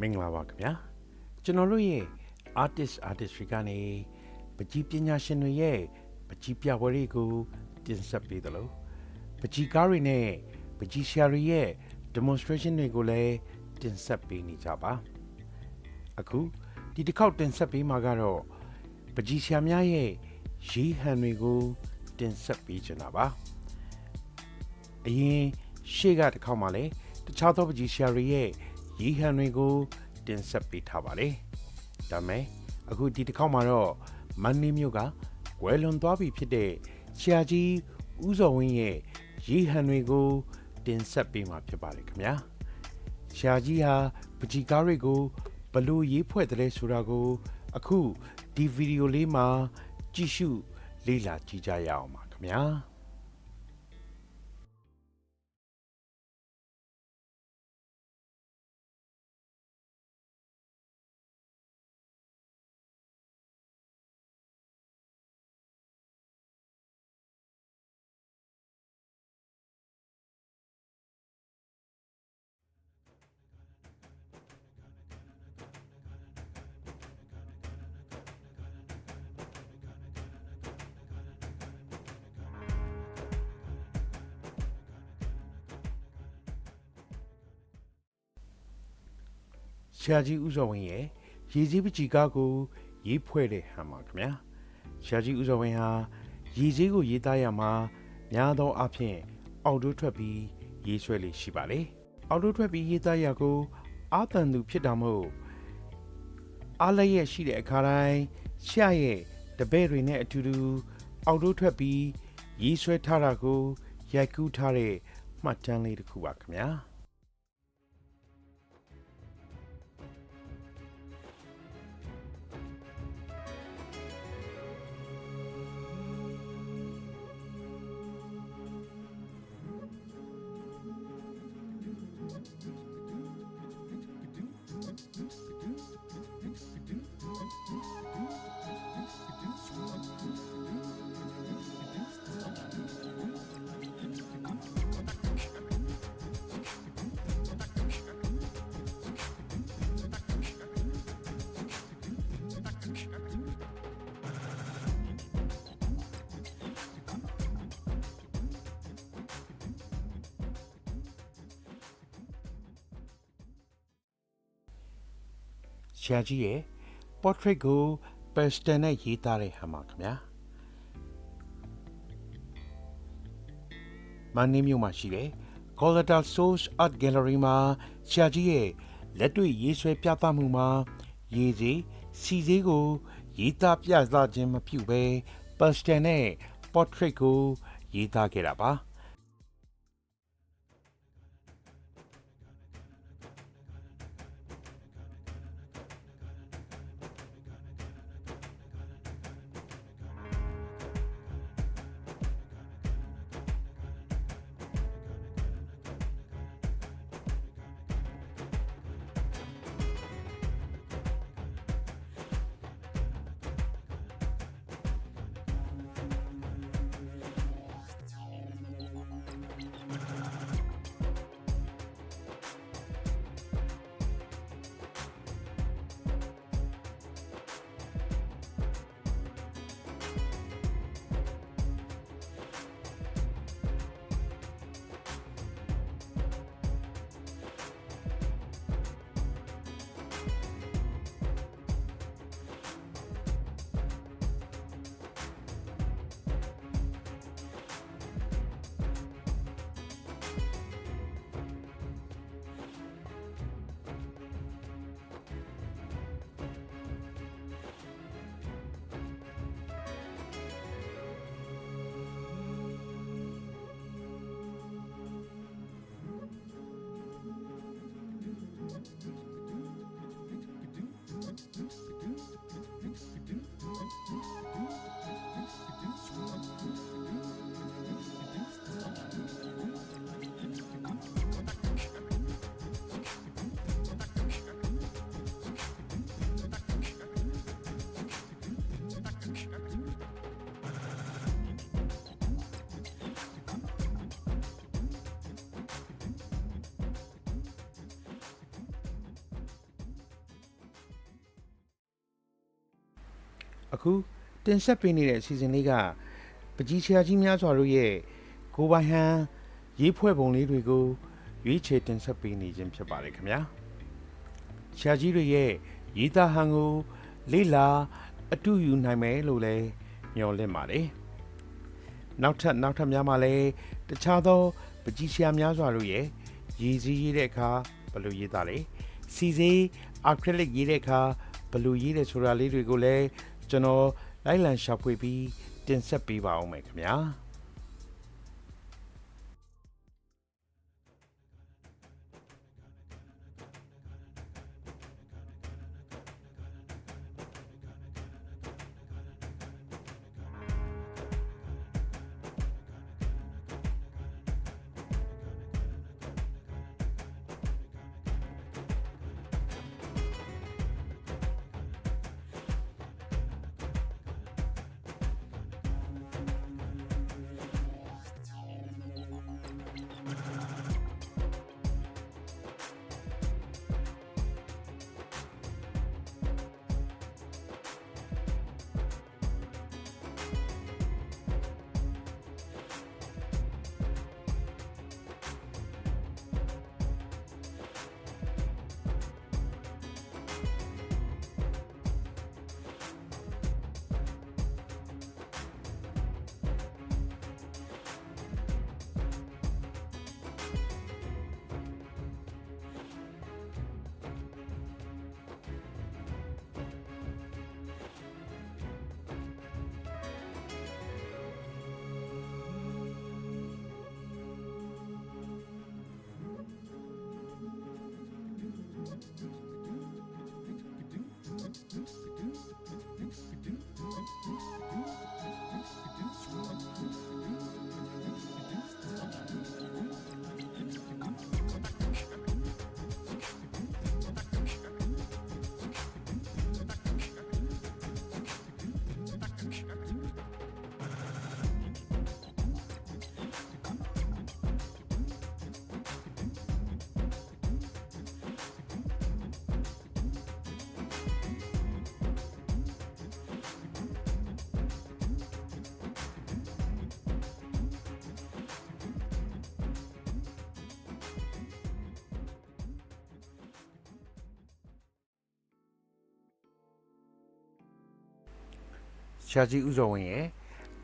မင်္ဂလာပါခင်ဗျာကျွန်တော်တို့ရဲ့ artist artistry ကနေပကြီးပညာရှင်တွေရဲ့ပကြီးပြပွဲတွေကိုတင်ဆက်ပေးသလိုပကြီးကားတွေနဲ့ပကြီးရှာတွေရဲ့ demonstration တွေကိုလည်းတင်ဆက်ပေးနေကြပါအခုဒီတစ်ခေါက်တင်ဆက်ပေးမှာကတော့ပကြီးရှာများရဲ့ရေးဟန်တွေကိုတင်ဆက်ပေးချင်တာပါအရင်ရှေ့ကတစ်ခေါက်မှလည်းတခြားသောပကြီးရှာတွေရဲ့ ရီဟန်တွေကို တင်ဆက်ပေးထားပါတယ်။ဒါမဲ့အခုဒီတစ်ခေါက်မှာတော့မန်နီမျိုးကကွယ်လွန်သွားပြီဖြစ်တဲ့ဆရာကြီးဦးစောဝင်းရဲ့ရီဟန်တွေကို တင်ဆက်ပေးမှာဖြစ်ပါတယ်ခင်ဗျာ။ဆရာကြီးဟာပကြီးကားတွေကိုဘလို့ရေးဖွဲ့တယ်ဆိုတာကို အခုဒီဗီဒီယိုလေးမှာကြည့်ရှုလေ့လာကြည့်ကြရအောင်ပါခင်ဗျာ။ ဆရာကြီးဦးစောဝင်းရဲ့ရေစည်းပကြီးကားကိုရေးဖွဲ့တဲ့ဟန်ပါခင်ဗျာဆရာကြီးဦးစောဝင်းဟာရေစည်းကိုရေးသားရမှာများသောအားဖြင့်အောက်တိုးထွက်ပြီးရေးဆွဲလေးရှိပါလေအောက်တိုးထွက်ပြီးရေးသားရကိုအာတန်သူဖြစ်တာမို့အားလည်းရရှိတဲ့အခါတိုင်းဆရာရဲ့တပည့်တွေနဲ့အတူတူအောက်တိုးထွက်ပြီးရေးဆွဲထားတာကိုရိုက်ကူးထားတဲ့မှတ်တမ်းလေးတစ်ခုပါခင်ဗျာ ရာကြီးရဲ့ portrait ကို pastel နဲ့ရေးသားတဲ့ဟာမှာခင်ဗျာမန်နီမြို့မှာရှိတဲ့ Collateral Source Art Gallery မှာဆရာကြီးရဲ့လက်တွေ့ရေးဆွဲပြသမှုမှာရေးစီစီစည်းကိုရေးသားပြသခြင်းမပြုဘဲ pastel နဲ့ portrait ကိုရေးသားခဲ့တာပါ အခုတင်ဆက်ပေးနေတဲ့အစီအစဉ်လေးကပကြီးဆရာကြီးများစွာတို့ရဲ့ကိုယ်ပိုင်ဟန်ရေးဖွဲ့ပုံလေးတွေကိုရွေးချယ်တင်ဆက်ပေးနေခြင်းဖြစ်ပါတယ်ခင်ဗျာဆရာကြီးတွေရဲ့ရေးသားဟန်ကိုလေ့လာအတူယူနိုင်မယ်လို့လည်းမျှော်လင့်ပါတယ်နောက်ထပ်နောက်ထပ်များမှလည်းတခြားသောပကြီးဆရာများစွာတို့ရဲ့ရည်စည်းရေးတဲ့အခါဘယ်လိုရေးသားလဲစီစေးအာခရစ်လစ်ရေးတဲ့အခါဘယ်လိုရေးတဲ့ဆိုတာလေးတွေကိုလည်း ကျွန်တော်လိုက်လံရှာဖွေပြီးတင်ဆက်ပေးပါအောင်မယ်ခင်ဗျာ ရှာကြီးဥဇော်ဝင်ရဲ့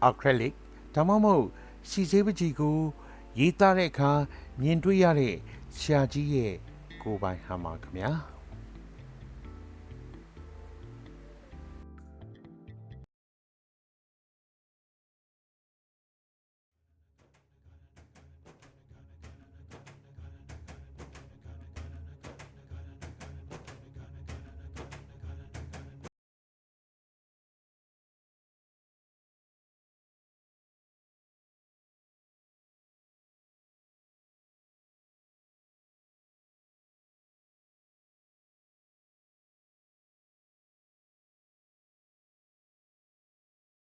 acrylic ဒါမှမဟုတ်စီစေးပကြီးကိုရေးသားတဲ့အခါမြင်တွေ့ရတဲ့ရှာကြီးရဲ့ကိုယ်ပိုင်ဟန်ပါခင်ဗျာ